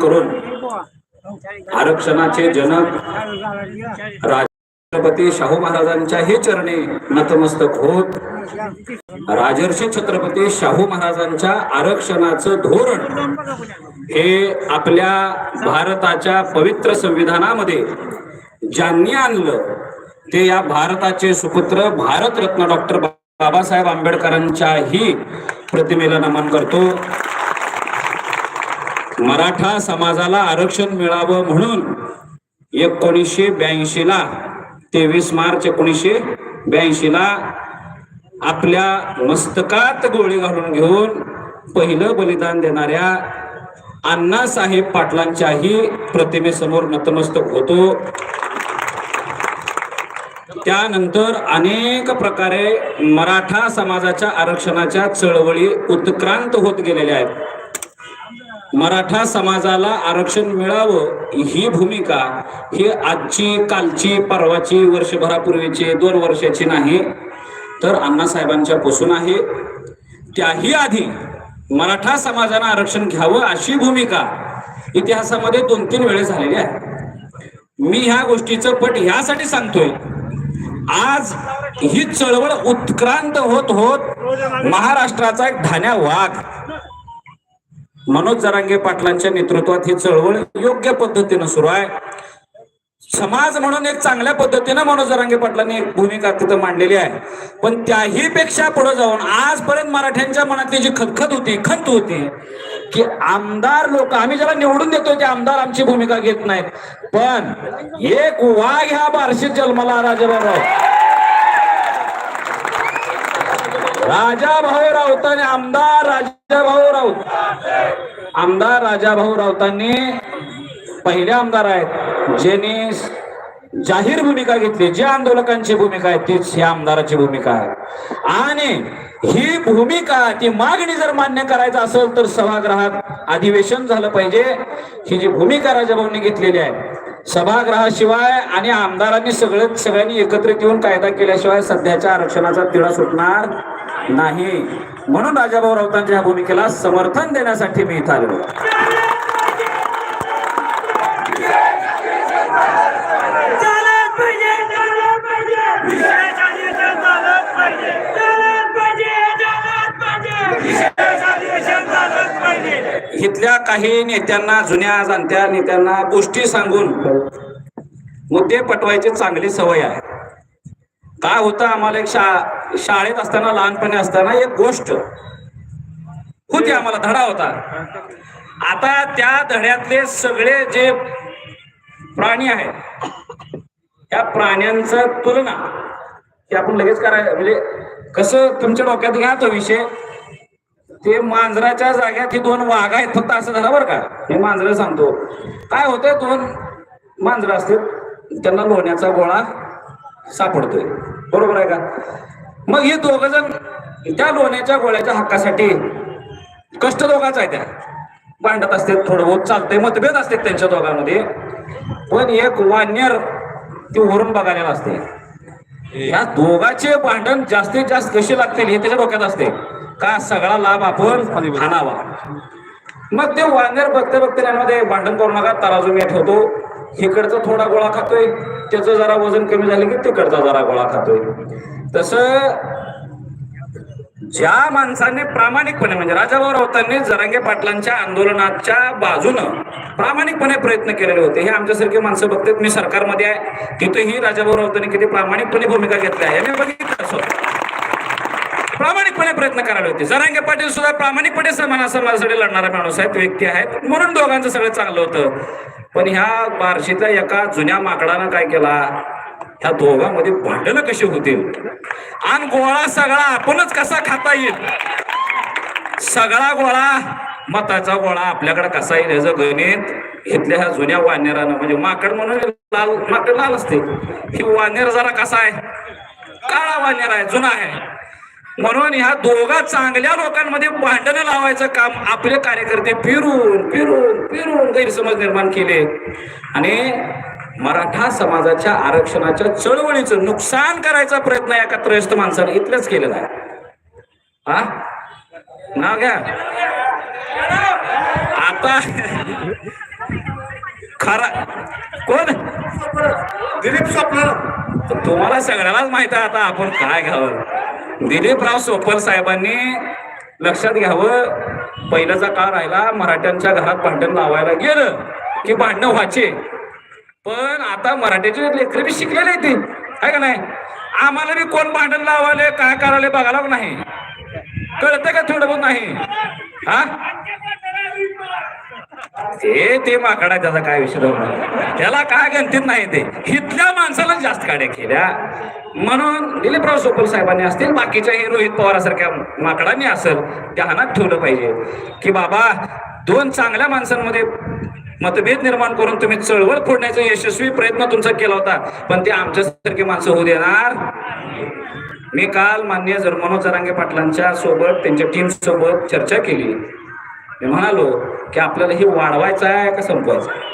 करून आरक्षणाचे जनक छत्रपती शाहू महाराजांच्याही चरणी नतमस्तक होत. राजर्षी छत्रपती शाहू महाराजांच्या आरक्षणाचं धोरण हे आपल्या भारताच्या पवित्र संविधानामध्ये ज्यांनी आणलं ते या भारताचे सुपुत्र भारतरत्न डॉक्टर बाबासाहेब आंबेडकरांच्याही प्रतिमेला नमन करतो. मराठा समाजाला आरक्षण मिळावं म्हणून एकोणीसशे ब्याऐंशी ला तेवीस मार्च एकोणीसशे ब्याऐंशी ला आपल्या मस्तकात गोळी घालून घेऊन पहिलं बलिदान देणाऱ्या अण्णासाहेब पाटलांच्याही प्रतिमेसमोर नतमस्तक होतो. त्यानंतर अनेक प्रकारे मराठा समाजाच्या आरक्षणाच्या चळवळी उत्क्रांत होत गेलेल्या आहेत. मराठा समाजाला आरक्षण मिळावं ही भूमिका ही आजची कालची परवाची वर्षभरापूर्वीची दोन वर्षाची नाही तर अण्णासाहेबांच्या पासून आहे. त्याही आधी मराठा समाजानं आरक्षण घ्यावं अशी भूमिका इतिहासामध्ये दोन तीन वेळेस झालेली आहे. मी ह्या गोष्टीचं पट ह्यासाठी सांगतोय आज ही चळवळ उत्क्रांत होत होत महाराष्ट्राचा एक धान्या वाघ मनोज जरांगे पाटलांच्या नेतृत्वात ही चळवळ योग्य पद्धतीनं सुरू आहे. समाज म्हणून एक चांगल्या पद्धतीनं मनोज जरांगे पाटलांनी एक भूमिका तिथं मांडलेली आहे. पण त्याही पेक्षा पुढे जाऊन आजपर्यंत मराठ्यांच्या मनातली जी खतखत होती खंत होती की आमदार लोक आम्ही ज्याला निवडून देतो ते आमदार आमची भूमिका घेत नाहीत. पण एक वाघ ह्या बारशीत जन्माला राजाभाऊ राजा भाऊ राऊतांनी आमदार राजा भाऊ राऊत. आमदार राजा भाऊ राऊतांनी पहिले आमदार आहेत. ज्यांनी जाहीर भूमिका घेतली जे आंदोलकांची भूमिका आहे तीच या आमदाराची भूमिका आहे. आणि ही भूमिका ती मागणी जर मान्य करायचं असेल तर सभागृहात अधिवेशन झालं पाहिजे. ही जी भूमिका राजाभाऊंनी घेतलेली आहे सभागृहाशिवाय आणि आमदारांनी सगळं सगळ्यांनी एकत्रित येऊन कायदा केल्याशिवाय सध्याच्या आरक्षणाचा तिढा सुटणार नाही. म्हणून राजाभाऊ राऊतांच्या या भूमिकेला समर्थन देण्यासाठी मी इथं आलो चालत पाहिजे चालत पाहिजे. विशेष अधिवेशन चालत पाहिजे. चालत पाहिजे चालत पाहिजे. विशेष अधिवेशन चालत पाहिजे. इथल्या काही नेत्यांना जुन्या जाणत्या नेत्यांना गोष्टी सांगून मुद्दे पटवायची चांगली सवय आहे. काय होतं आम्हाला एक शा शाळेत असताना लहानपणी असताना एक गोष्ट होती आम्हाला धडा होता. आता त्या धड्यातले सगळे जे प्राणी आहेत त्या प्राण्यांचा तुलना ते आपण लगेच करायला म्हणजे कसं तुमच्या डोक्यात घ्या तो विषय. ते मांजराच्या जाग्यात हे दोन वाघ आहेत फक्त असं झालं बरं का. हे मांजरं सांगतो. काय होतंय दोन मांजरं असतात त्यांना लोण्याचा गोळा सापडतोय. बरोबर आहे का? मग हे दोघ जण त्या लोण्याच्या गोळ्याच्या हक्कासाठी कष्ट दोघाच आहे त्या. भांडत असते थोडं बहुत चालतंय मतभेद असतात त्यांच्या दोघांमध्ये. पण एक वान्यर ती वरून बघायला असते. या दोघांचे भांडण जास्तीत जास्त कसे लागतील हे त्याच्या डोक्यात असते. का सगळा लाभ आपण हाणावा? मग ते वानर बघते बघते त्यामध्ये भांडण करू नका तराजू मी ठेवतो. इकडचा थोडा गोळा खातोय त्याचं जरा वजन कमी झालं की तिकडचा जरा गोळा खातोय. तस ज्या माणसाने प्रामाणिकपणे म्हणजे राजाभाऊ राऊतांनी जरांगे पाटलांच्या आंदोलनाच्या बाजूनं प्रामाणिकपणे प्रयत्न केलेले होते. हे आमच्यासारखे माणसं बघतात. मी सरकारमध्ये आहे. तिथेही राजाभाऊ राऊतांनी किती प्रामाणिकपणे भूमिका घेतली आहे. मी बघितलं स्वतः. प्रामाणिकपणे प्रयत्न करायला होते. जरांगे पाटील सुद्धा प्रामाणिकपणे समान समाजासाठी लढणारा माणूस आहेत व्यक्ती आहेत. म्हणून दोघांचं सगळं चांगलं होतं. पण ह्या बार्शीतल्या एका जुन्या माकडानं काय केला? ह्या दोघांमध्ये भांडणं कशी होतील? आणि गोळा सगळा आपणच कसा खाता येईल? सगळा गोळा मताचा गोळा आपल्याकडे कसा येईल याचं गणित इथल्या ह्या जुन्या वानेरानं. म्हणजे माकड म्हणून लाल माकड लाल असते. ही वानेर जरा कसा आहे? काळा वानेर आहे जुना आहे. म्हणून ह्या दोघा चांगल्या लोकांमध्ये भांडणं लावायचं काम आपले कार्यकर्ते फिरून फिरून फिरून गैरसमज निर्माण केले. आणि मराठा समाजाच्या आरक्षणाच्या चळवळीचं नुकसान करायचा प्रयत्न एका त्रयस्थ माणसाने इथलंच केलेला आहे. हा? नाव घ्या. आता खरा कोण? दिलीप स्वप्न तुम्हाला सगळ्यालाच माहीत आहे आता आपण काय घ्यावं दिलीपराव सोपल साहेबांनी लक्षात घ्यावं. पहिल्याचा काळ राहिला मराठ्यांच्या घरात भांडण लावायला गेलं की भांडणं व्हायचे. पण आता मराठीचे लेकरे बी शिकलेले ते आहे का नाही? आम्हाला बी कोण भांडण लावाले काय करायला बघायला नाही. कळतं का थोडं बहुत नाही. हा? ते ते माकडा त्याचा काय विषय त्याला काय गणतीत नाही ते. इथल्या माणसाला जास्त गाड्या केल्या. म्हणून दिलीपराव सोपल साहेबांनी असतील बाकीच्या हे रोहित पवारासारख्या माकडांनी असेल त्या हानात ठेवलं पाहिजे. की बाबा दोन चांगल्या माणसांमध्ये मतभेद निर्माण करून तुम्ही चळवळ फोडण्याचा यशस्वी प्रयत्न तुमचा केला होता. पण ते आमच्यासारखी माणसं होऊ देणार मी काल मान्य मनोज जरांगे पाटलांच्या सोबत त्यांच्या टीम सोबत चर्चा केली. मी म्हणालो की आपल्याला हे वाढवायचं आहे का संपवायचं आहे?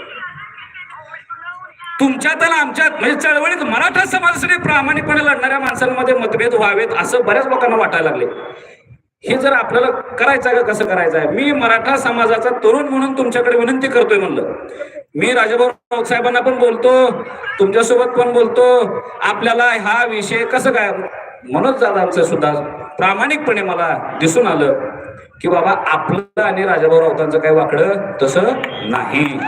तुमच्यात आणि आमच्यात म्हणजे चळवळीत मराठा समाजासाठी प्रामाणिकपणे लढणाऱ्या माणसांमध्ये मतभेद व्हावेत असं बऱ्याच लोकांना वाटायला लागले. हे जर आपल्याला करायचं आहे का कसं करायचं आहे? मी मराठा समाजाचा तरुण म्हणून तुमच्याकडे विनंती करतोय म्हणलं. मी राजाभाऊ साहेबांना पण बोलतो तुमच्यासोबत पण बोलतो. आपल्याला हा विषय कसं काय मनोज दादांचं सुद्धा प्रामाणिकपणे मला दिसून आलं की बाबा आपलं आणि राजाभाऊ राऊतांचं काही वाकडं तसं नाही.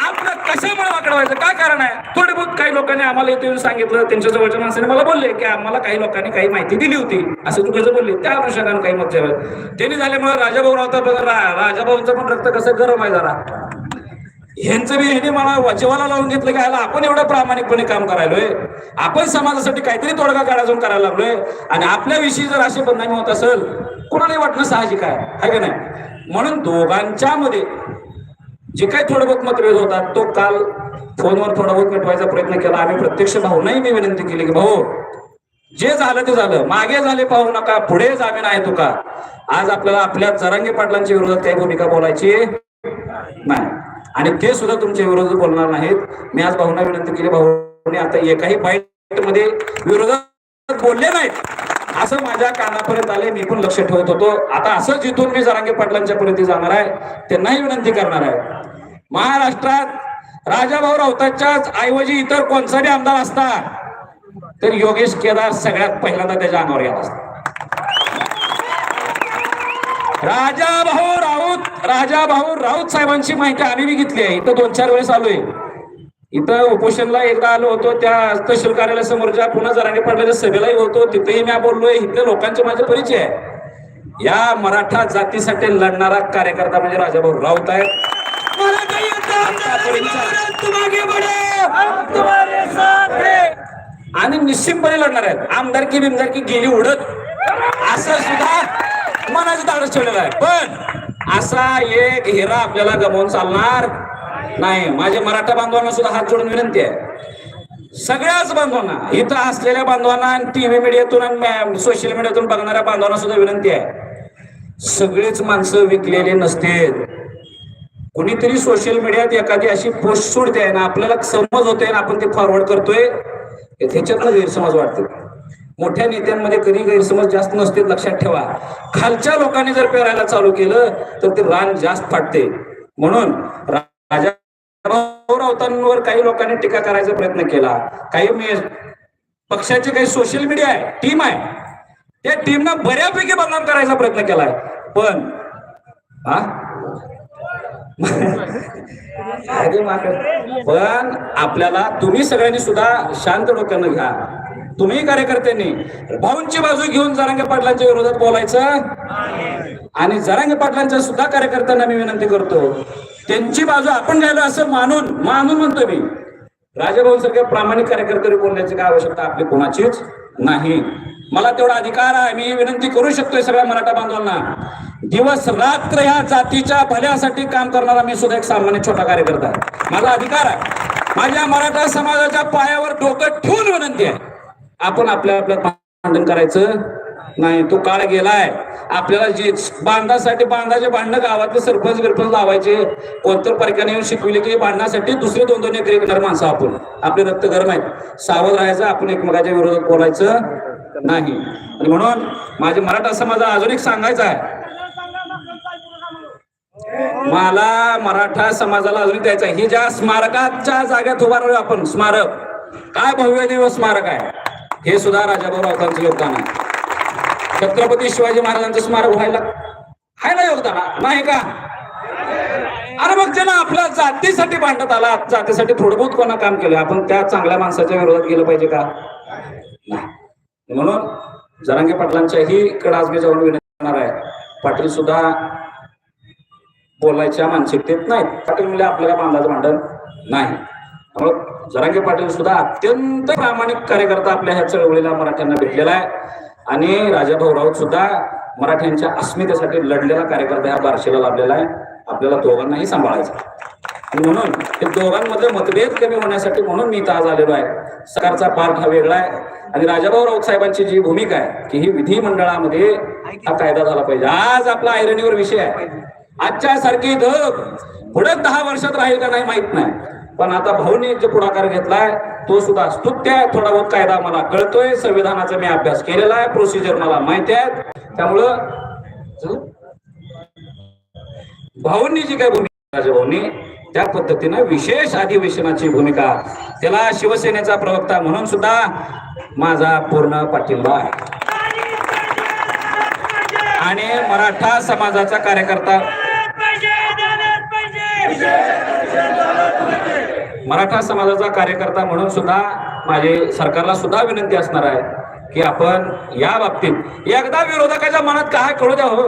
आपलं कशामुळे वाकडवायचं काय कारण आहे? थोडे बहुत काही लोकांनी आम्हाला इथे येऊन सांगितलं. त्यांच्या जवळच्या माणसाने मला बोलले की आम्हाला काही लोकांनी काही माहिती दिली होती. असं चुकीचं बोलले? त्या अनुषंगाने काही मत त्यांनी झाल्यामुळे राजाभाऊ रावता राजाभाऊंचं पण रक्त कसं गरम आहे जरा. ह्यांचं बी ह्याने मला जीवाला लावून घेतलं की ह्याला आपण एवढं प्रामाणिकपणे काम करायलोय. आपण समाजासाठी काहीतरी तोडगा काढायचा करायला लागलोय. आणि आपल्याविषयी जर अशी बदनामी होत असेल कोणालाही वाटणं साहजिक आहे का नाही? म्हणून दोघांच्या मध्ये जे काही थोडं बहुत मतभेद होतात तो काल फोनवर थोडा बहुत मिटवायचा प्रयत्न केला. आम्ही प्रत्यक्ष भाऊनाही मी विनंती केली की भाऊ जे झालं ते झालं. मागे झाले पाहू नका. पुढे जामीन आहे तुका. आज आपल्याला आपल्या जरांगे पाटलांच्या विरोधात काही भूमिका बोलायची नाही. आणि ते सुद्धा तुमच्या विरोधात बोलणार नाहीत. मी आज भाऊना विनंती केली भाऊने आता एकाही बाईटमध्ये विरोधात बोलले नाहीत. असं माझ्या कानापर्यंत आले मी पण लक्ष ठेवत होतो. आता असं जिथून मी जरांगे पाटलांच्या पर्यंत जाणार आहे त्यांनाही विनंती करणार आहे. महाराष्ट्रात राजाभाऊ राऊतांच्याच ऐवजी इतर कोणसाही आमदार असता तर योगेश केदार सगळ्यात पहिल्यांदा त्याच्या अंगावर येत असता राजा भाऊ राऊत राजा भाऊ राऊत साहेबांची माहिती आम्ही बी घेतली आहे. इथं दोन चार वेळेस आलोय. इथं उपोषणला एकदा आलो होतो त्या तहसील कार्यालयासमोरच्या पुन्हा जराने पडलेल्या सभेलाही होतो तिथेही मी बोललोय. इथले लोकांचे माझे परिचय आहे. या मराठा जातीसाठी लढणारा कार्यकर्ता म्हणजे राजाभाऊ राऊत आहे. आणि निश्चितपणे लढणार आहेत. आमदारकी बिमदारकी गेली उडत. असं सुद्धा मनाचं धाडस ठेवलेलं आहे. पण असा एक हिरा आपल्याला गमावून चालणार नाही. माझ्या मराठा बांधवांना सुद्धा हात जोडून विनंती आहे. सगळ्याच बांधवांना इथं असलेल्या बांधवांना टीव्ही मीडियातून आणि सोशल मीडियातून बघणाऱ्या बांधवांना सुद्धा विनंती आहे. सगळेच माणसं विकलेले नसतील. कुणीतरी सोशल मीडियात एखादी अशी पोस्ट सोडते आहे ना आपल्याला समज होते ना आपण ते फॉरवर्ड करतोय त्याच्यातनं गैरसमज वाटते मोठ्या नेत्यांमध्ये कधी गैरसमज जास्त नसते लक्षात ठेवा. खालच्या लोकांनी जर पेरायला चालू केलं तर ते रान जास्त फाटते. म्हणून राजा राऊतांवर काही लोकांनी टीका करायचा प्रयत्न केला. काही पक्षाचे काही सोशल मीडिया आहे टीम आहे. त्या टीमनं बऱ्यापैकी बदनाम करायचा प्रयत्न केलाय. पण हा? पण आपल्याला तुम्ही सगळ्यांनी सुद्धा शांत डोक्यानं घ्या. तुम्ही कार्यकर्त्यांनी भाऊंची बाजू घेऊन जरांगे पाटलांच्या विरोधात बोलायचं? आणि जरांगे पाटलांच्या सुद्धा कार्यकर्त्यांना मी विनंती करतो त्यांची बाजू आपण घ्यायला असं मानून मानून म्हणतो मी. राजाभाऊ सारख्या प्रामाणिक कार्यकर्ते बोलण्याची काय आवश्यकता आपली कोणाचीच नाही. मला तेवढा अधिकार आहे मी विनंती करू शकतोय सगळ्या मराठा बांधवांना. दिवस रात्र या जातीच्या भल्यासाठी काम करणारा मी सुद्धा एक सामान्य छोटा कार्यकर्ता माझा अधिकार आहे. माझ्या मराठा समाजाच्या पायावर डोकं ठेवून विनंती आहे. आपण आपल्या आपल्या भांडण करायचं नाही. तो काळ गेलाय. आपल्याला जे बांधासाठी बांधाचे भांडणं गावातले सरपंच बिरपंच लावायचे कोणत्या परक्याने येऊन शिकविले की बांधण्यासाठी दुसरे दोन दोन एकरी घेणार माणसं आपण. आपले रक्त गरम आहेत. सावध राहायचं. आपण एकमेकाच्या विरोधात बोलायचं नाही. आणि म्हणून माझे मराठा समाजाला अजून एक सांगायचं आहे. मला मराठा समाजाला अजून द्यायचं आहे. ज्या स्मारकाच्या जागेत उभारलोय आपण स्मारक. काय भव्य दिवस स्मारक आहे. हे सुद्धा राजाभाऊ राऊतांचं योगदान आहे. छत्रपती शिवाजी महाराजांचं स्मारक व्हायला आहे ना योगदान? नाही का? अरे मग ज्यांना आपल्या जातीसाठी भांडत आला जातीसाठी थोडं बहुत कोणा काम केलं आपण त्या चांगल्या माणसाच्या विरोधात गेलं पाहिजे का? नाही. म्हणून जरांगे पाटलांच्याही कडे आज मी जाऊन विनंती करणार आहे पाटील सुद्धा बोलायच्या मानसिकतेत नाहीत. पाटील म्हणजे आपल्याला बांधाचं भांडण नाही. हो, जरांगे पाटील सुद्धा अत्यंत प्रामाणिक कार्यकर्ता आपल्या ह्या चळवळीला मराठ्यांना भेटलेला आहे. आणि राजाभाऊ राऊत सुद्धा मराठ्यांच्या अस्मितेसाठी लढलेला कार्यकर्ता ह्या बारशीला लाभलेला आहे. आपल्याला दोघांनाही सांभाळायचं म्हणून हे दोघांमधले मतभेद कमी होण्यासाठी म्हणून मी इथं आज आलेलो आहे. सरकारचा पार्ट हा वेगळा आहे. आणि राजाभाऊ राऊत साहेबांची जी भूमिका आहे की ही विधिमंडळामध्ये हा कायदा झाला पाहिजे. आज आपला ऐरणीवर विषय आहे. आजच्या सारखी धग पुढे दहा वर्षात राहील का नाही माहीत नाही. पण आता भाऊने जे पुढाकार घेतलाय तो सुद्धा स्तुत्य आहे. थोडा बहुत कायदा मला कळतोय. संविधानाचा मी अभ्यास केलेला आहे. प्रोसिजर मला माहिती आहे त्यामुळं भाऊंनी जी काय भूमिका राजभाऊंनी त्या पद्धतीनं विशेष अधिवेशनाची भूमिका त्याला शिवसेनेचा प्रवक्ता म्हणून सुद्धा माझा पूर्ण पाठिंबा आहे. आणि मराठा समाजाचा कार्यकर्ता मराठा समाजाचा कार्यकर्ता म्हणून सुद्धा माझे सरकारला सुद्धा विनंती असणार आहे की आपण या बाबतीत एकदा विरोधकाच्या मनात काय कळू द्या हो.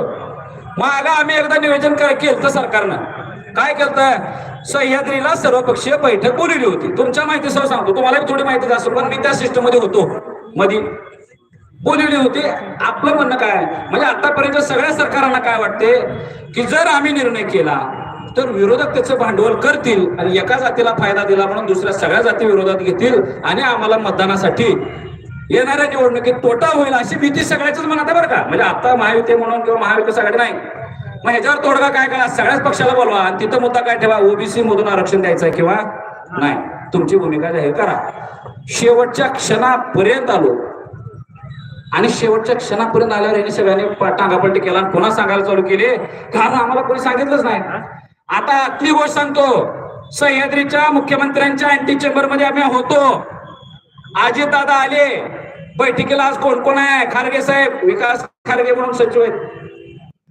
मग आम्ही एकदा नियोजन कर केलं सरकारनं. काय केलं सह्याद्रीला सर्वपक्षीय बैठक बोलवली होती. तुमच्या माहितीसह सांगतो. तुम्हाला थोडी माहिती असेल पण मी त्या सिस्टममध्ये होतो. मधी बोलवली होती. आपलं म्हणणं काय? म्हणजे आतापर्यंत सगळ्या सरकारांना काय वाटते? की जर आम्ही निर्णय केला तर विरोधक त्याचं भांडवल करतील आणि एका जातीला फायदा दिला म्हणून दुसऱ्या सगळ्या जाती विरोधात घेतील आणि आम्हाला मतदानासाठी येणाऱ्या निवडणुकीत तोटा होईल अशी भीती सगळ्याच मनात आहे बरं का? म्हणजे आता महायुती म्हणून किंवा महाविकास आघाडी नाही. मग ह्याच्यावर तोडगा काय करा? सगळ्याच पक्षाला बोलवा आणि तिथं मुद्दा काय ठेवा? ओबीसी मधून आरक्षण द्यायचं आहे किंवा नाही? तुमची भूमिका जाहीर करा. शेवटच्या क्षणापर्यंत आलो. आणि शेवटच्या क्षणापर्यंत आल्यावर यांनी सगळ्यांनी टांगापलटी केला आणि पुन्हा सांगायला चालू केले. कारण आम्हाला कोणी सांगितलंच नाही. आता आपली गोष्ट सांगतो सह्याद्रीच्या मुख्यमंत्र्यांच्या अँटी चेंबरमध्ये आम्ही होतो. आजी दादा आले बैठकीला आज कोण कोण आहे? खारगे साहेब विकास खारगे म्हणून सचिव आहेत.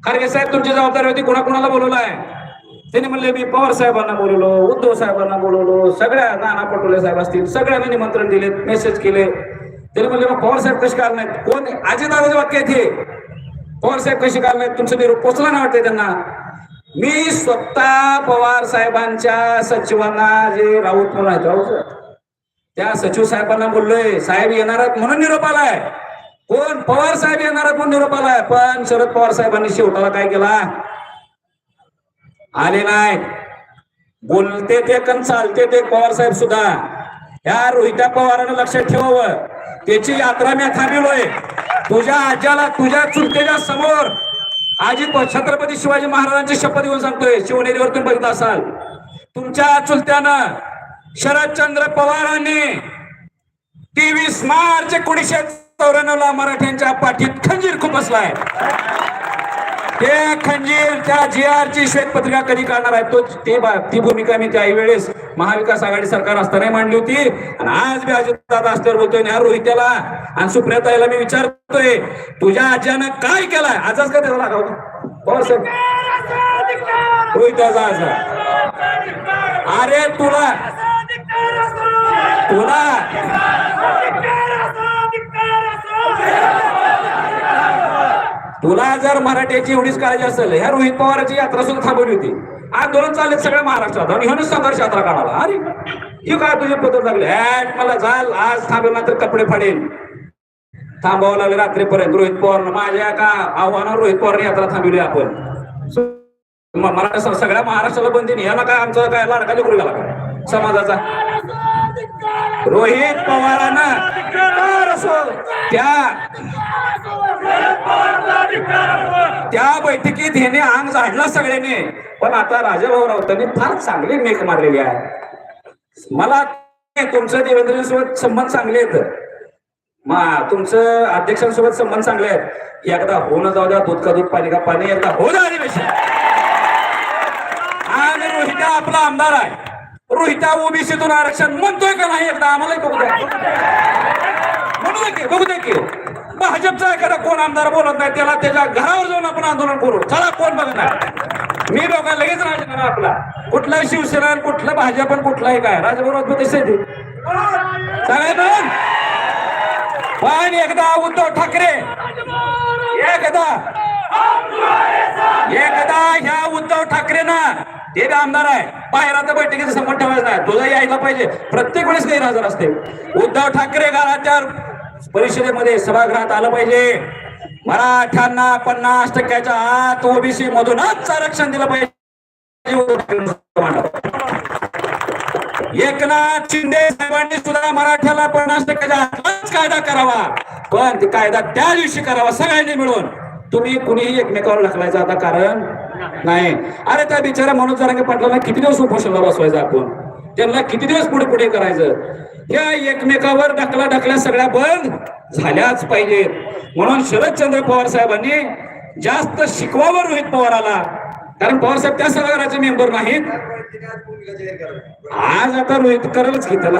खारगे साहेब तुमची जबाबदारी होती कोणाकोणाला बोलवलं आहे त्यांनी म्हणले मी पवार साहेबांना बोलवलो उद्धव साहेबांना बोलवलो सगळ्या नाना पटोले साहेब असतील सगळ्यांना निमंत्रण दिले मेसेज केले. त्यांनी म्हणले मग पवार साहेब कसे काल नाहीत कोण अजितदादाचे वाक्य आहे ते? पवार साहेब कसे काल नाहीत तुमचं निरोप पोचला नाही वाटतंय त्यांना? मी स्वतः पवार साहेबांच्या सचिवांना जे राऊत म्हणून आहेत राऊत त्या सचिव साहेबांना बोललोय साहेब येणार आहेत म्हणून निरोप आलाय. कोण? पवार साहेब येणार आहेत म्हणून निरोप आलाय. पण शरद पवार साहेबांनी शेवटाला काय केला? आले नाही बोलते ते कन चालते ते पवार साहेब सुद्धा. या रोहित्या पवारानं लक्षात ठेवावं. त्याची यात्रा मी थांबिलोय तुझ्या आज्याला तुझ्या चुलतेच्या समोर आजी छत्रपती शिवाजी महाराजांची शपथ घेऊन सांगतोय शिवनेरीवर तुम्ही बघितलं असाल. तुमच्या चुलत्यानं शरदचंद्र पवारांनी तेवीस मार्च एकोणीसशे चौऱ्याण्णव ला मराठ्यांच्या पाठीत खंजीर खुपसलाय ते खंजीर त्या जी आर ची श्वेतपत्रिका कधी काढणार आहे? तो ते ती भूमिका मी त्याही वेळेस महाविकास आघाडी सरकार असताना मांडली होती. आणि आज मी अजित दादा असल्यावर बोलतोय ना रोहित्याला आणि सुप्रियाताईला मी विचारतोय तुझ्या आज्यानं काय केलाय? आजच का त्याला लागवतो पवार साहेब. रोहित्याचा आज. अरे तुला तुला तुला जर मराठ्याची एवढीच काळजी असेल. ह्या रोहित पवाराची यात्रा सुद्धा थांबवली होती. आंदोलन चालले सगळ्या महाराष्ट्रात आणि ह्यानं संघर्ष यात्रा काढाला अरे ही काय तुझे पदर लागले? मला चाल आज थांबेल ना तर कपडे फाडेल थांबावं लागले रात्रीपर्यंत. रोहित पवारनं माझ्या का आव्हानावर रोहित पवारने यात्रा थांबवली आपण. म- मराठा सगळ्या महाराष्ट्राला बंदी नाही याला काय आमचा काय लाडका लेकरू गेला काय समाजाचा. रोहित पवारांना. त्या त्या बैठकीत ह्याने अंग झाडला सगळ्यांनी. पण आता राजाभाऊ राऊतांनी फार चांगली मेक मारलेली आहे. मला तुमचं देवेंद्रजींसोबत संबंध चांगले आहेत. मग तुमचं अध्यक्षांसोबत संबंध चांगले आहेत. एकदा होणं जाऊ द्या दूध का दूध पाणी का पाणी एकदा हो ना अधिवेशन. आपला आमदार आहे. रोहिता ओबीसीतून आरक्षण म्हणतोय का नाही एकदा आम्हाला बघू द्या. म्हणू दे बघू दे की. भाजपचा एखादा कोण आमदार बोलत नाही त्याला त्याच्या घरावर जाऊन आपण आंदोलन करू. चला कोण बघणार मी लोक लगेच राजीनामा आपला. कुठला शिवसेना आणि कुठलं भाजप कुठलाही काय? राजभर तसे ते पण एकदा उद्धव ठाकरे. एकदा. एकदा ह्या उद्धव ठाकरे ना ते बी आमदार आहे. बाहेर आता बैठकीचा समोर ठेवायचं नाही. तुझा यायला पाहिजे. प्रत्येक वेळेस गैरहजर असते. उद्धव ठाकरे घराच्या परिषदेमध्ये सभागृहात आलं पाहिजे. मराठ्यांना पन्नास टक्क्याच्या आत ओबीसी मधूनच आरक्षण दिलं पाहिजे. एकनाथ शिंदे साहेबांनी सुद्धा मराठ्याला पन्नास टक्क्याच्या आतलाच कायदा करावा. पण ते कायदा त्या दिवशी करावा सगळ्यांनी मिळून. तुम्ही कुणीही एकमेकावर ढकलायचं आता कारण? नाही. अरे त्या बिचारा मनोज जरांगे पाटलांना किती दिवस उपोषणाला बसवायचं आपण? त्यांना किती दिवस पुढे पुढे करायचं? या एकमेकावर ढकला ढकल्या सगळ्या बंद झाल्याच पाहिजेत म्हणून शरदचंद्र पवार साहेबांनी जास्त शिकवावं रोहित पवाराला. कारण पवार साहेब त्या सभागृहाचे मेंबर नाहीत. आज आता रोहित करलच की त्याला.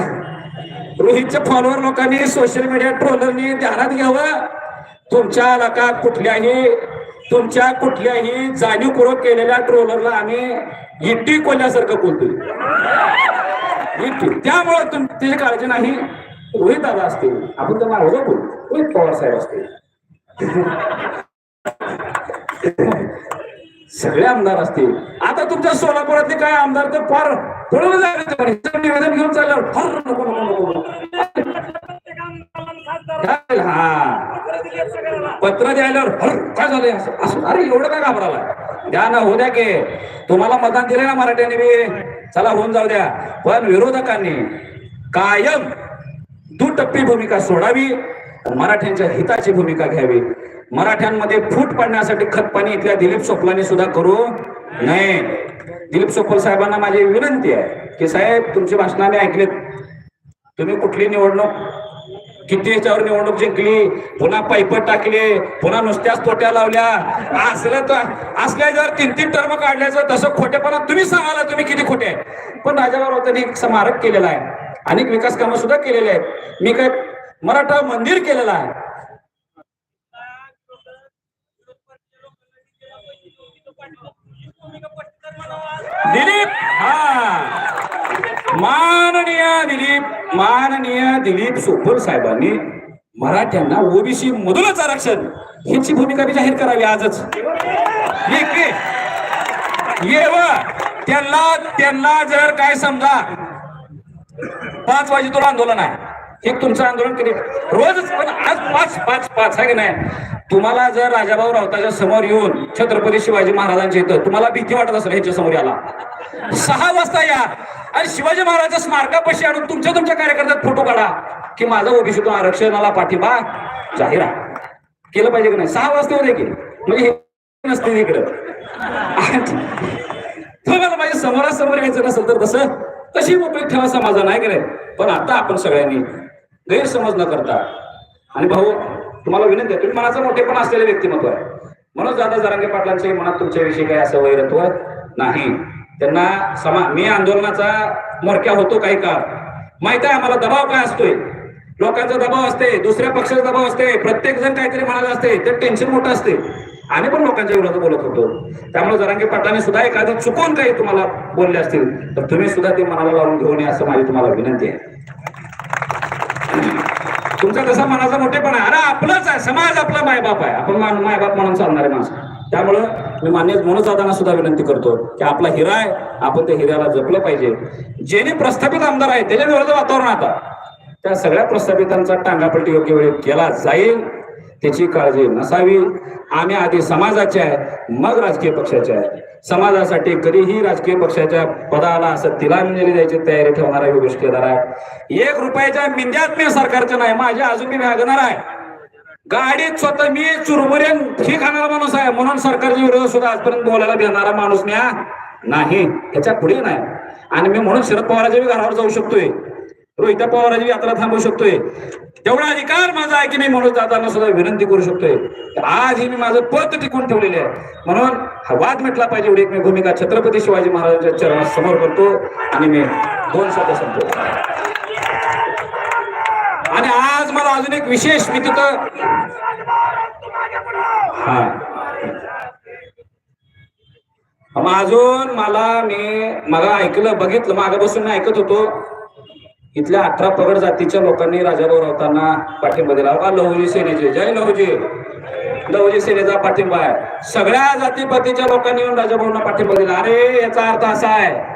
रोहितच्या फॉलोअर लोकांनी सोशल मीडिया ट्रोलरनी ध्यानात घ्यावं. तुमच्या लका कुठल्याही तुमच्या कुठल्याही जाणीवपूर्वक केलेल्या ट्रोलरला आम्ही इट्टी कोल्यासारखं बोलतोय. इट्टी. त्यामुळे तुम त्याची काळजी नाही. रोहित दादा असतील आपण तर नाव बोलू रोहित पवार साहेब असतील सगळे आमदार असतील. आता तुमच्या सोलापुरातले काय आमदार तर फार थोडं निवेदन मध्ये आल्यावर काय झालंय असं? अरे एवढं काय घाबराला द्या ना हो द्या की. तुम्हाला मतदान दिले ना मराठ्यांनी बी. चला होऊन जाऊ द्या. पण विरोधकांनी कायम दुटप्पी भूमिका सोडावी मराठ्यांच्या हिताची भूमिका घ्यावी. मराठ्यांमध्ये फूट पडण्यासाठी खतपाणी इथल्या दिलीप सोपलांनी सुद्धा करू नये. दिलीप सोपल साहेबांना माझी विनंती आहे की साहेब तुमची भाषणाने ऐकलेत. तुम्ही कुठली निवडणूक किती याच्यावर निवडणूक जिंकली? पुन्हा पैप टाकले पुन्हा नुसत्याच तोट्या लावल्या. असलं तर असल्या जर तीन तीन टर्म काढल्याचं तसं खोटेपणा तुम्ही सांगाला तुम्ही किती खोटे आहे पण राजाभाऊ त्यांनी एक स्मारक केलेला आहे. अनेक विकास कामं सुद्धा केलेले आहेत. मी काय मराठा मंदिर केलेलं आहे. दिलीप! हा. माननीय दिलीप माननीय दिलीप सोपल साहेबांनी मराठ्यांना ओबीसी मधूनच आरक्षण ह्याची भूमिका बी जाहीर करावी आजच. त्यांना त्यांना जर काय समजा पाच वाजे तुला आंदोलन आहे. हे तुमचं आंदोलन कधी? रोजच पण आज पाच पाच पाच आहे की नाही? तुम्हाला जर राजाभाऊ रावताच्या समोर येऊन छत्रपती शिवाजी महाराजांच्या इथं तुम्हाला भीती वाटत असेल ह्याच्या समोर याला सहा वाजता या. आणि शिवाजी महाराजांच्या स्मारकापाशी आणून तुमच्या तुमच्या कार्यकर्त्यात फोटो काढा. की माझा ओबीसीतून आरक्षणाला पाठिंबा जाहीर केलं पाहिजे की नाही? सहा वाजता होते की. म्हणजे हे नसते इकडं. तुम्हाला माझ्या समोरासमोर यायचं नसेल तर तसं तशी उपयोग ठेवा समाजा नाही? करे पण आता आपण सगळ्यांनी गैरसमज न करता. आणि भाऊ तुम्हाला विनंती आहे तुम्ही मनाचं मोठेपण असलेले व्यक्तिमत्व आहे. म्हणून दादा जरांगे पाटलांच्या मनात तुमच्याविषयी काही असं वैरत्व नाही. त्यांना समा मी आंदोलनाचा मोरक्या होतो काही काळ. माहीत आहे आम्हाला दबाव काय असतोय? लोकांचा दबाव असते दुसऱ्या पक्षाचा दबाव असते प्रत्येक जण काहीतरी म्हणायला असते ते टेन्शन मोठं असते. आम्ही पण लोकांच्या विरोधात बोलत होतो. त्यामुळे जरांगे पाटलांनी सुद्धा एखादी चुकून काही तुम्हाला बोलले असतील तर तुम्ही सुद्धा ते मनाला लावून घेऊन नये असं माझी तुम्हाला विनंती आहे. तुमचा तसा मनाचा मोठेपणा अरे आपलंच आहे. समाज आपला मायबाप आहे. आपण मायबाप म्हणून चालणारे माणसं. त्यामुळं मी मान्य म्हणून दादांना सुद्धा विनंती करतो की आपला हिरा आहे. आपण त्या हिऱ्याला जपलं पाहिजे. जेणे प्रस्थापित आमदार आहे त्याच्या विरोधात वातावरण आता. त्या सगळ्या प्रस्थापितांचा टांगापलटी योग्य वेळी केला जाईल. त्याची काळजी नसावी. आम्ही आधी समाजाचे आहे मग राजकीय पक्षाचे आहे. समाजासाठी कधीही राजकीय पक्षाच्या पदाला असं तिलांजली द्यायची तयारी ठेवणारा ही गोष्टीदार आहे. एक रुपयाच्या मिंद्यात मी सरकारचं नाही माझ्या अजून मी आहे. गाडीत स्वतः मी चुरमुरेन हे खाणारा माणूस आहे म्हणून सरकारच्या विरोधात सुद्धा आजपर्यंत बोलायला देणारा माणूस नाही. ह्याच्या पुढे नाही. आणि मी म्हणून शरद पवाराच्या घरावर जाऊ शकतोय. रोहिता पवाराची यात्रा थांबू शकतोय. तेवढा अधिकार माझा आहे की मी मनोज दादांना सुद्धा विनंती करू शकतोय. तर आज ही मी माझं पद टिकून ठेवलेले आहे. म्हणून हा वाद मिटला पाहिजे एवढी एक मी भूमिका छत्रपती शिवाजी महाराजांच्या चरणात समोर करतो आणि मी दोन शब्द सांगतो आणि आज मला अजून एक विशेष मी तिथं हा. मग अजून मला मी मला ऐकलं बघितलं मागं बसून मी ऐकत होतो. इथल्या अठरा पगड जातीच्या लोकांनी राजाभाऊ राऊतांना पाठिंबा दिला. बा लहुजी सेनेचे. जय लहुजी. लहुजी सेनेचा पाठिंबा आहे. सगळ्या जातीपातीच्या लोकांनी येऊन राजाभाऊंना पाठिंबा दिला. अरे याचा अर्थ असा आहे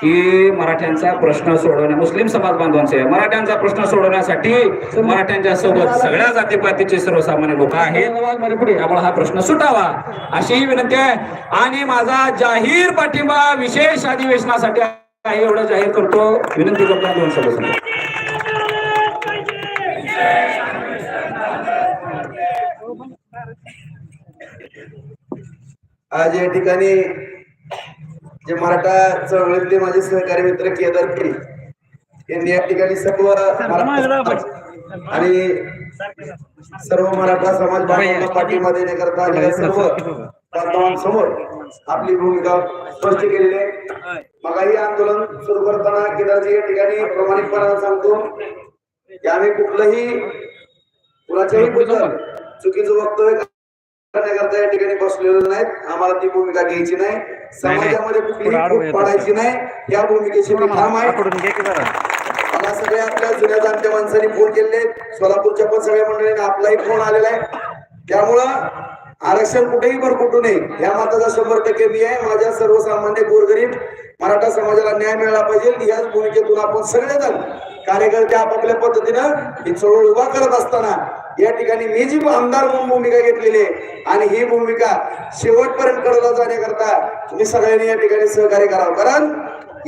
की मराठ्यांचा प्रश्न सोडवण्या मुस्लिम समाज बांधवांचे मराठ्यांचा प्रश्न सोडवण्यासाठी मराठ्यांच्या सोबत सगळ्या जातीपातीचे सर्वसामान्य लोक आहेत. त्यामुळे हा प्रश्न सुटावा. अशी विनंती आहे. आणि माझा जाहीर पाठिंबा विशेष अधिवेशनासाठी आहे एवढं जाहीर करतो विनंती करतो दोन शब्द आज या ठिकाणी जे मराठा चळवळीतले माझे सहकारी मित्र केदार केळी यांनी या ठिकाणी सर्व मराठा आणि सर्व मराठा समाज बांधवांना पाठिंबा देण्याकरता सर्व बांधवांसमोर आपली भूमिका स्पष्ट केलेली आहे. मगाही आंदोलन सुरू करताना केदारजी या ठिकाणी प्रामाणिकपणाने सांगतो की आम्ही कुठलंही कुणाच्याही बद्दल चुकीचं वक्तव्य करण्याकरता या ठिकाणी बसलेलो नाहीत आम्हाला ती भूमिका घ्यायची नाही. समाजामध्ये कुठलीही फूट पाडायची नाही. या भूमिकेची मी ठाम आहे. मला सगळ्या आपल्या जुन्या जाणत्या माणसांनी फोन केले सोलापूरच्या पण सगळ्या मंडळीने आपलाही फोन आलेला आहे. त्यामुळं आरक्षण कुठेही भरकुटू नये. या मताचा शंभर टक्के मी आहे. माझ्या सर्वसामान्य गोरगरीब मराठा समाजाला न्याय मिळाला पाहिजे. याच भूमिकेतून आपण सगळेजण कार्यकर्ते आपापल्या पद्धतीनं ही चळवळ उभा करत असताना या ठिकाणी मी जी आमदार म्हणून भूमिका घेतलेली आहे आणि ही भूमिका शेवटपर्यंत कडला जाण्याकरता तुम्ही सगळ्यांनी या ठिकाणी सहकार्य करावं. कारण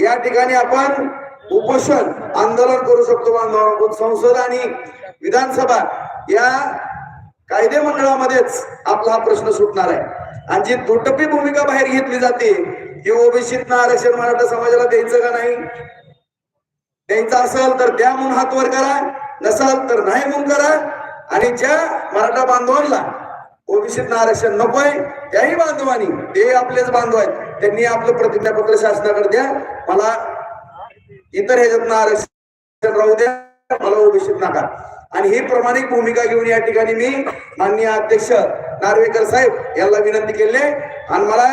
या ठिकाणी आपण उपोषण आंदोलन करू शकतो. बांधवांनो. संसद आणि विधानसभा या कायदे मंडळामध्येच आपला हा प्रश्न सुटणार आहे. आणि जी तुटपी भूमिका बाहेर घेतली जाते की ओबीसीतनं आरक्षण मराठा समाजाला द्यायचं का नाही? द्यायचं असेल तर द्या म्हणून हात वर करा नसाल तर नाही म्हणून करा. आणि ज्या मराठा बांधवांना ओबीसीतनं आरक्षण नकोय त्याही बांधवांनी ते आपलेच बांधव आहेत त्यांनी आपलं प्रतिज्ञापत्र शासनाकडे द्या. मला इतर ह्याच्यातनं आरक्षण राहू द्या मला ओबीसीत नका. आणि ही प्रमाणिक भूमिका घेऊन या ठिकाणी मी माननीय अध्यक्ष नार्वेकर साहेब यांना विनंती केली. आणि मला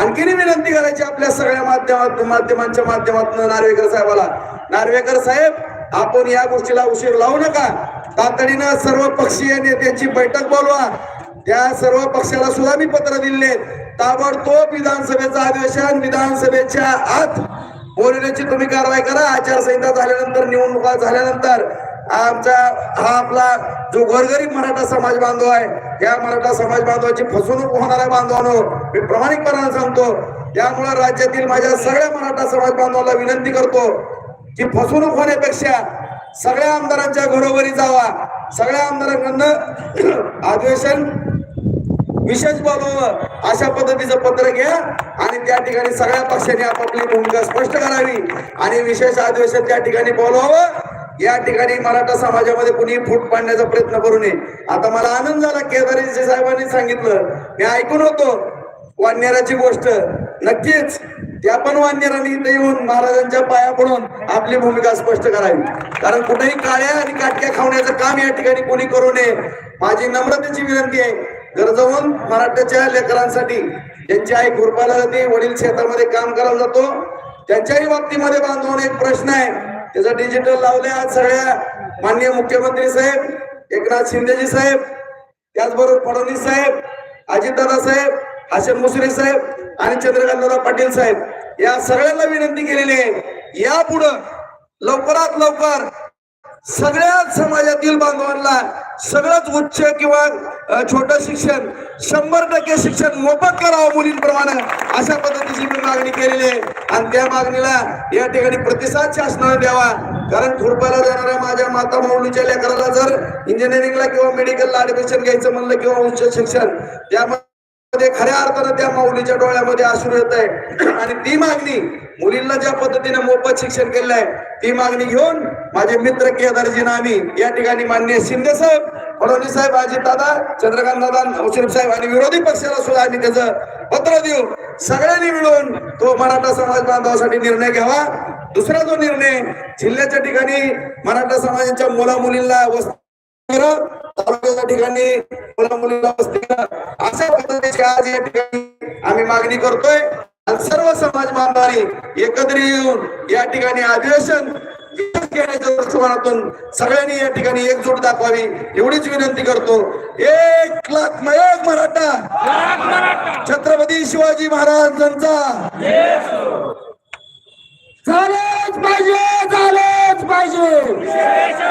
आणखीनही विनंती करायची आपल्या सगळ्या माध्यमात माध्यमांच्या माध्यमातून नार्वेकर साहेबाला. नार्वेकर साहेब आपण या गोष्टीला उशीर लावू नका. तातडीनं सर्व पक्षीय नेत्यांची बैठक बोलवा. त्या सर्व पक्षाला सुद्धा मी पत्र दिले ताबडतोब विधानसभेचं अधिवेशन विधानसभेच्या आत बोलण्याची तुम्ही कारवाई करा. आचारसंहिता झाल्यानंतर निवडणुका झाल्यानंतर आमचा हा आपला जो गोरगरीब मराठा समाज बांधव आहे या मराठा समाज बांधवाची फसवणूक होणाऱ्या बांधवांनो मी प्रामाणिकपणाने सांगतो त्यामुळे राज्यातील माझ्या सगळ्या मराठा समाज बांधवांना विनंती करतो की फसवणूक होण्यापेक्षा सगळ्या आमदारांच्या घरोघरी जावा. सगळ्या आमदारांकडनं अधिवेशन विशेष बोलवावं अशा पद्धतीचं पत्र घ्या आणि त्या ठिकाणी सगळ्या पक्षांनी आपापली भूमिका स्पष्ट करावी आणि विशेष अधिवेशन त्या ठिकाणी बोलवावं या ठिकाणी मराठा समाजामध्ये कुणी फूट पाडण्याचा प्रयत्न करू नये. आता मला आनंद झाला केदारीजी साहेबांनी सांगितलं. मी ऐकून होतो वाननेराची गोष्ट. नक्कीच त्या पण वाननेरांनी इथे येऊन महाराजांच्या पाया पडून आपली भूमिका स्पष्ट करावी. कारण कुठेही काळ्या आणि काटक्या खावण्याचं काम या ठिकाणी कोणी करू नये. माझी नम्रतेची विनंती आहे गरजवून मराठ्याच्या लेकरांसाठी ज्यांची आई खुरपाला जाते वडील शेतामध्ये काम करायला जातो त्यांच्याही बाबतीमध्ये बांधवून एक प्रश्न आहे. त्याचं डिजिटल लावले आज सगळ्या माननीय मुख्यमंत्री साहेब एकनाथ शिंदेजी साहेब त्याचबरोबर फडणवीस साहेब अजितदादा साहेब हसन मुसरे साहेब आणि चंद्रकांतदादा पाटील साहेब. या सगळ्यांना विनंती केलेली आहे. यापुढं लवकरात लवकर सगळ्याच समाजातील बांधवांना सगळंच उच्च किंवा छोटं शिक्षण शंभर टक्के शिक्षण मोफत करावं मुलींप्रमाणे अशा पद्धतीची मी मागणी केलेली आहे. आणि त्या मागणीला या ठिकाणी प्रतिसाद शासनाने द्यावा. कारण खुरपाला जाणाऱ्या माझ्या माता माऊलीच्या लेकराला जर इंजिनिअरिंगला किंवा मेडिकलला ऍडमिशन घ्यायचं म्हणलं किंवा उच्च शिक्षण त्यामध्ये खऱ्या अर्थानं त्या माऊलीच्या डोळ्यामध्ये असू येत आहे आणि ती मागणी मुलींना ज्या पद्धतीने मोफत शिक्षण केलं आहे ती मागणी घेऊन माझे मित्र केदारजींना आम्ही या ठिकाणी मान्य शिंदे साहेब फडणवीस साहेब अजित दादा चंद्रकांत दादा मुश्रीफ साहेब आणि विरोधी पक्षाला सुद्धा आम्ही त्याचं पत्र देऊ सगळ्यांनी मिळून तो मराठा समाज बांधवासाठी निर्णय घ्यावा. दुसरा जो निर्णय जिल्ह्याच्या ठिकाणी मराठा समाजाच्या मुला मुलींना तालुक्याच्या ठिकाणी मुला अशा पद्धतीची आज या ठिकाणी आम्ही मागणी करतोय. आणि सर्व समाज बांधवांनी एकत्र येऊन या ठिकाणी अधिवेशन घेण्याच्या दृष्टिकोनातून सगळ्यांनी या ठिकाणी एकजूट दाखवावी एवढीच विनंती करतो. एक लाख एक मराठा. छत्रपती शिवाजी महाराजांचा. झालेच पाहिजे झालेच पाहिजे.